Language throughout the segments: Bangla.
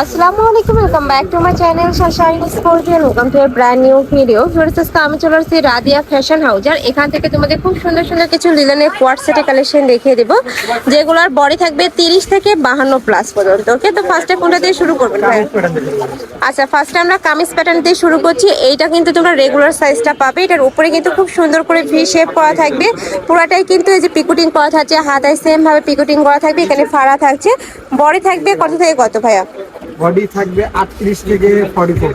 আসসালামু আলাইকুম welcome back to my channel শাশাইন স্পোর্টিয়ান welcome to brand new video viewers আজকে আমি চলে আসছি রাদিয়া ফ্যাশন হাউস আর এখান থেকে তোমাদের খুব সুন্দর সুন্দর কিছু লিলেনের কোয়ার্ট সেটের কালেকশন দেখিয়ে দেবো, যেগুলোর বডি থাকবে তিরিশ থেকে বাহান্ন প্লাস পর্যন্ত। ওকে তো ফার্স্টে কোনটা দিয়ে শুরু করবেন আচ্ছা ফার্স্টে আমরা কামিজ প্যাটার্ন দিয়ে শুরু করছি। এইটা কিন্তু তোমরা রেগুলার সাইজটা পাবে। এটার উপরে কিন্তু খুব সুন্দর করে ভি শেপ করা থাকবে। পুরাটাই কিন্তু এই যে পিকুটিং করা থাকছে। হাতায় সেম ভাবে পিকুটিং করা থাকবে। এখানে ফাড়া থাকছে। বডি থাকবে কত থেকে কত ভাইয়া? বডি থাকবে আটত্রিশ থেকে ফর্টি ফোর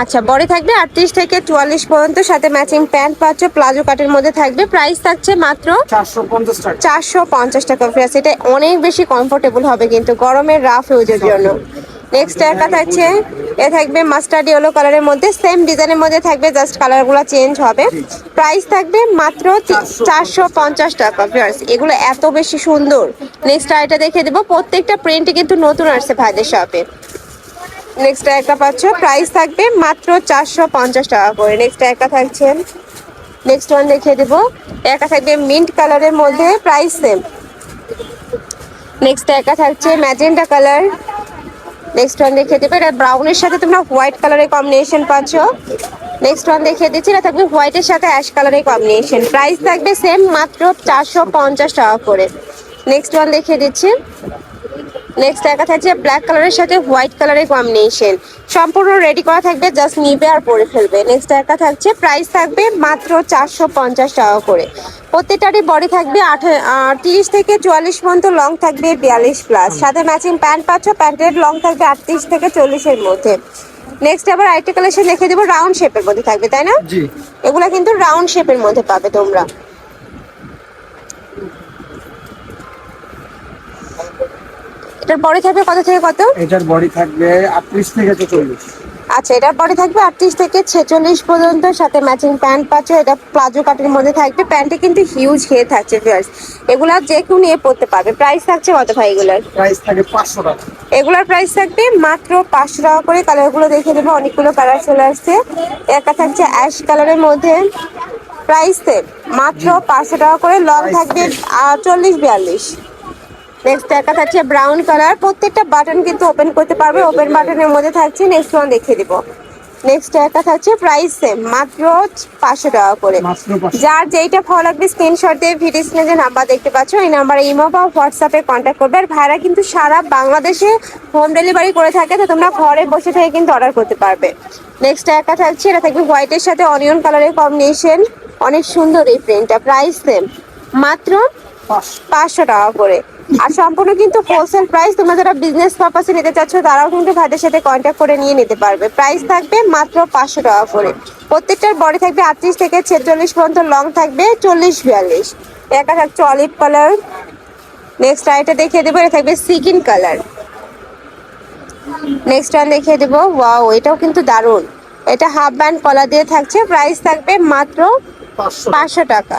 আচ্ছা বডি থাকবে আটত্রিশ থেকে চুয়াল্লিশ পর্যন্ত সাথে ম্যাচিং প্যান্ট পাচ্ছ প্লাজো কাটের মধ্যে থাকবে। প্রাইস থাকছে মাত্র চারশো পঞ্চাশ টাকা। চারশো পঞ্চাশ টাকা ফ্রেস এটা অনেক বেশি কমফোর্টেবল হবে কিন্তু গরমের রাফ ইউজের জন্য। নেক্সট একটা থাকছে এ থাকবে মাস্টার্ড ইয়েলো কালারের মধ্যে সেম ডিজাইনের মধ্যে থাকবে জাস্ট কালারগুলো চেঞ্জ হবে। প্রাইস থাকবে মাত্র চারশো পঞ্চাশ টাকা ফ্রেন্ডস এগুলো এত বেশি সুন্দর। নেক্সট আইটা দেখে দেবো প্রত্যেকটা প্রিন্টে কিন্তু নতুন আসছে ভাইদের শপে নেক্সট একটা পাচ্ছ। প্রাইস থাকবে মাত্র চারশো পঞ্চাশ টাকা করে। নেক্সট একটা থাকছে। নেক্সট ওয়ান দেখিয়ে দেবো। একা থাকবে মিন্ট কালারের মধ্যে প্রাইস সেম নেক্সট একা থাকছে ম্যাজেন্টা কালার নেক্সট ওয়ান দেখিয়ে দেবে। এটা ব্রাউনের সাথে তোমরা হোয়াইট কালারের কম্বিনেশন পাচ্ছ। নেক্সট ওয়ান দেখিয়ে দিচ্ছি। এটা থাকবে হোয়াইটের সাথে অ্যাশ কালারের কম্বিনেশন প্রাইস থাকবে সেম মাত্র চারশো পঞ্চাশ টাকা করে। নেক্সট ওয়ান দেখিয়ে দিচ্ছি। নেক্সট একা থাকছে ব্ল্যাক কালারের সাথে হোয়াইট কালারের কম্বিনেশন সম্পূর্ণ রেডি করা থাকবে জাস্ট নিবে আর পরে ফেলবে। নেক্সট একা থাকছে প্রাইস থাকবে মাত্র চারশো পঞ্চাশ টাকা করে। প্রত্যেকটারই বডি থাকবে তিরিশ থেকে চুয়াল্লিশ পর্যন্ত লং থাকবে বিয়াল্লিশ প্লাস সাথে ম্যাচিং প্যান্ট পাচ্ছ প্যান্টের লং থাকবে আটত্রিশ থেকে চল্লিশের মধ্যে। নেক্সট আবার আরেকটা কালেকশন দেখে দেবো রাউন্ড শেপের মধ্যে থাকবে তাই না? এগুলো কিন্তু রাউন্ড শেপের মধ্যে পাবে তোমরা। এটার বডি থাকবে কত থেকে কত? এটার বডি থাকবে আটত্রিশ থেকে চল্লিশ আচ্ছা এটার পরে থাকবে আটত্রিশ থেকে ছেচল্লিশ পর্যন্ত সাথে ম্যাচিং প্যান্ট পাচ্ছ এটা প্লাজো কাটের মধ্যে থাকবে। প্যান্টে কিন্তু হিউজ খেয়ে থাকছে ভিউয়ার্স এগুলা যে কেউ নিয়ে পড়তে পারবে। প্রাইস থাকছে কত ভাই এগুলার? প্রাইস থাকে পাঁচশো টাকা। এগুলার প্রাইস থাকবে মাত্র পাঁচশো টাকা করে। কালারগুলো দেখে দেবো অনেকগুলো কালার চলে আসছে। একটা থাকছে অ্যাশ কালারের মধ্যে। প্রাইস মাত্র পাঁচশো টাকা করে। লং থাকবে চল্লিশ বিয়াল্লিশ। নেক্সট একটা থাকছে ব্রাউন কালার প্রত্যেকটা বাটন কিন্তু ওপেন করতে পারবে। ওপেন বাটনের মধ্যে থাকছে নেক্সট ওয়ান দেখিয়ে দিব। নেক্সট একটা থাকছে প্রাইস সেম মাত্র পাঁচশো টাকা করে। যার যেইটা ভালো লাগবে স্ক্রিনশট দিয়ে ভিডিও স্ক্রিনে যে নাম্বার দেখতে পাচ্ছ এই নাম্বারে ইমো বা হোয়াটসঅ্যাপে কন্ট্যাক্ট করবে। আর ভাইরা কিন্তু সারা বাংলাদেশে হোম ডেলিভারি করে থাকে তো তোমরা ঘরে বসে থেকে কিন্তু অর্ডার করতে পারবে। নেক্সট একটা থাকছে এটা থাকবে হোয়াইটের সাথে অনিয়ন কালারের কম্বিনেশন অনেক সুন্দর এই প্রিন্টটা প্রাইস সেম মাত্র পাঁচশো টাকা করে। আর সম্পূর্ণ কিন্তু হোলসেল প্রাইস তোমরা যারা বিজনেস পারপাসে নিতে চাচ্ছ তারাও কিন্তু ভাইদের সাথে কন্ট্যাক্ট করে নিয়ে নিতে পারবে। প্রাইস থাকবে মাত্র পাঁচশো টাকা করে। প্রত্যেকটার বডি থাকবে আটত্রিশ থেকে ছেচল্লিশ পর্যন্ত লং থাকবে চল্লিশ বিয়াল্লিশ। একটা থাকছে অলিভ কালার নেক্সট আইটা দেখিয়ে দেবো এটা থাকবে সিকিন কালার নেক্সট ওয়ান দেখিয়ে দেবো ওয়াও এটাও কিন্তু দারুণ। এটা হাফ ব্যান্ড কলা দিয়ে থাকছে প্রাইস থাকবে মাত্র পাঁচশো টাকা।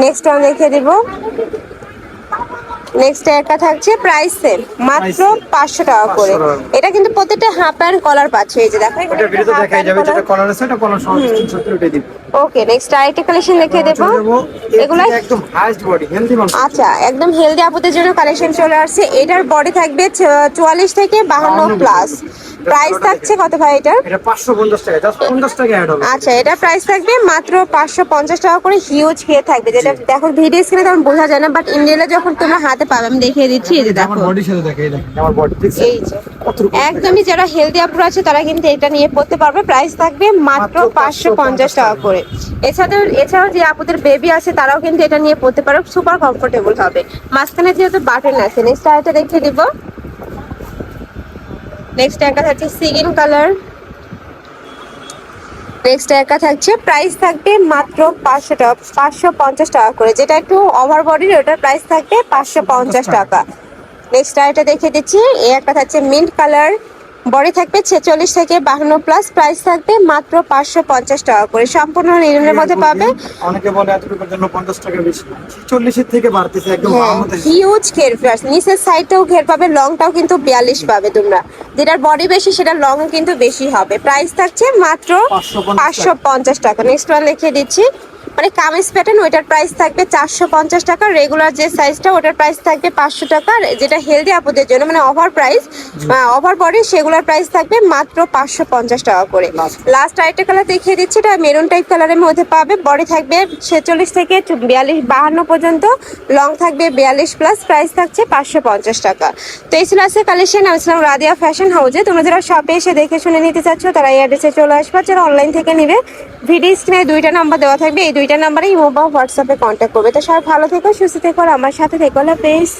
নেক্সট ওয়ান দেখিয়ে দিব। নেক্সট একটা থাকছে প্রাইস সেম মাত্র। পাঁচশো টাকা করে। এটা কিন্তু প্রত্যেকটা হাফ প্যান্ট কলার পাচ্ছে। এই যে দেখো ওটা ভিডিওতে দেখাই যাবে যেটা কলার আছে এটা কলার সহ স্ক্রিনশট উঠে দিব। ওকে নেক্সট আরেকটা কালেকশন দেখিয়ে দেবো। এগুলো একদম হাইস্ট বডি হেলদি মানুষ। আচ্ছা একদম হেলদি আপুদের জন্য কালেকশন চলে আসছে। এটার বডি থাকবে চুয়াল্লিশ থেকে বাহান্ন 52 প্লাস প্রাইস থাকছে কত ভাই এটার? এটা পাঁচশো পঞ্চাশ টাকা জাস্ট পঞ্চাশ টাকা অ্যাড হবে। আচ্ছা এটা প্রাইস থাকবে মাত্র পাঁচশো পঞ্চাশ টাকা করে হিউজ খেয়ে থাকবে যেটা দেখো ভিডিও স্ক্রিনে তেমন বোঝা যায় না বাট ইন্ডিয়ালে যখন তোমরা হাতে পাবে আমি দেখিয়ে দিচ্ছি এই যে দেখো আমার বডির সাথে দেখাই দেখেন। আমার বডি ঠিক আছে এই যে। একদমই যারা হেলদি আপুরা আছে তারা কিন্তু এটা নিয়ে পড়তে পারবে প্রাইস থাকবে মাত্র মাত্র পাঁচশো 550 পঞ্চাশ টাকা করে। এছাড়াও এছাড়াও যে আপুদের বেবি আছে তারাও কিন্তু এটা নিয়ে পড়তে পারবে সুপার কমফোর্টেবল হবে। মাঝখানে যেহেতু বাটন আছে নেক্সট আরেকটা দেখিয়ে দিব। নেক্সট একটা থাকছে সিগিন কালার। নেক্সট একটা থাকছে প্রাইস থাকবে মাত্র পাঁচশো টাকা পাঁচশো পঞ্চাশ টাকা করে। যেটা একটু ওভার বডির ওটার প্রাইস থাকবে পাঁচশো পঞ্চাশ টাকা। নেক্সট আরেকটা দেখে দিচ্ছি এই একটা থাকছে মিন্ট কালার বডি থাকবে ছেচল্লিশ থেকে বাহান্ন প্লাস প্রাইস থাকবে মাত্র পাঁচশো পঞ্চাশ টাকা করে। সম্পূর্ণ নির্মের মধ্যে পাবে। অনেকে বলে এতটুকুর জন্য পঞ্চাশ টাকা বেশি। চল্লিশের থেকে বাড়তেছে একদম হ্যাঁ হিউজ ঘের প্লাস নিচের সাইডটাও ঘের পাবে লংটাও কিন্তু বিয়াল্লিশ পাবে তোমরা। যেটার বডি বেশি সেটার লং কিন্তু বেশি হবে। প্রাইস থাকছে মাত্র পাঁচশো পঞ্চাশ টাকা। নেক্সট ওয়ান লিখে দিচ্ছি। মানে কামিজ প্যাটার্ন ওইটার প্রাইস থাকবে চারশো পঞ্চাশ টাকা। রেগুলার যে সাইজটা ওটার প্রাইস থাকবে পাঁচশো টাকা। যেটা হেলদি আপুদের জন্য মানে ওভার প্রাইস ওভার বডি সেগুলোর প্রাইস থাকবে মাত্র পাঁচশো পঞ্চাশ টাকা করে। লাস্ট আরেকটা কালার দেখিয়ে দিচ্ছি এটা মেরুন টাইপ কালারের মধ্যে পাবে। বডি থাকবে ছেচল্লিশ থেকে বিয়াল্লিশ বাহান্ন পর্যন্ত। লং থাকবে বিয়াল্লিশ প্লাস প্রাইস থাকছে পাঁচশো পঞ্চাশ টাকা। তো এই ছিল আজকে কালেকশন আমি ছিলাম রাদিয়া ফ্যাশন হাউজে তোমরা যারা শপে এসে দেখে শুনে নিতে চাচ্ছ তারা এই অ্যাড্রেসে চলে আসবে। যারা অনলাইন থেকে নিবে ভিডিও স্ক্রিনে দুইটা নাম্বার দেওয়া থাকবে। এই দুইটা নাম্বারে ইমো বা হোয়াটসঅ্যাপে কন্ট্যাক্ট করবে। তো সবাই ভালো থেকো, সুস্থ থেকো, আর আমার সাথে থেকো প্লিজ